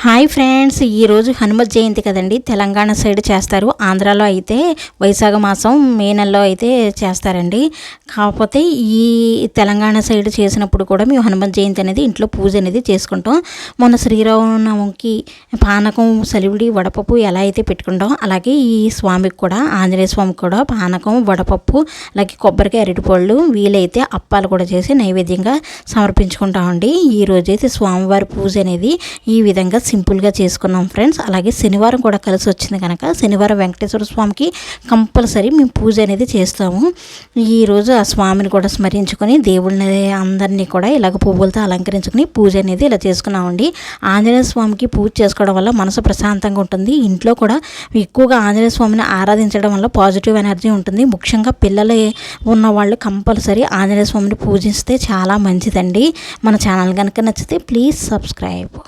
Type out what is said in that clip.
Hi friends ఈరోజు హనుమత్ జయంతి కదండి. Telangana side చేస్తారు. ఆంధ్రాలో అయితే వైశాఖ మాసం మే నెలలో అయితే చేస్తారండి. కాకపోతే ఈ తెలంగాణ సైడ్ చేసినప్పుడు కూడా మేము హనుమత్ జయంతి అనేది ఇంట్లో పూజ అనేది చేసుకుంటాం. మొన్న శ్రీరామనవమికి పానకం సలివిడి వడపప్పు ఎలా అయితే పెట్టుకుంటాం అలాగే ఈ స్వామికి కూడా ఆంజనేయ స్వామికి కూడా పానకం వడపప్పు అలాగే కొబ్బరికాయ అరటిపళ్ళు వీలైతే అప్పాలు కూడా చేసి నైవేద్యంగా సమర్పించుకుంటామండి. ఈ రోజైతే స్వామివారి పూజ అనేది ఈ విధంగా సింపుల్గా చేసుకున్నాం ఫ్రెండ్స్. అలాగే శనివారం కూడా కలిసి వచ్చింది కనుక శనివారం వెంకటేశ్వర స్వామికి కంపల్సరీ మేము పూజ అనేది చేస్తాము. ఈరోజు ఆ స్వామిని కూడా స్మరించుకొని దేవుళ్ళని అందరినీ కూడా ఇలాగ పువ్వులతో అలంకరించుకుని పూజ అనేది ఇలా చేసుకున్నామండి. ఆంజనేయ స్వామికి పూజ చేసుకోవడం వల్ల మనసు ప్రశాంతంగా ఉంటుంది. ఇంట్లో కూడా ఎక్కువగా ఆంజనేయ స్వామిని ఆరాధించడం వల్ల పాజిటివ్ ఎనర్జీ ఉంటుంది. ముఖ్యంగా పిల్లలు ఉన్న వాళ్ళు కంపల్సరీ ఆంజనేయ స్వామిని పూజిస్తే చాలా మంచిదండి. మన ఛానల్ కనుక నచ్చితే ప్లీజ్ సబ్స్క్రైబ్.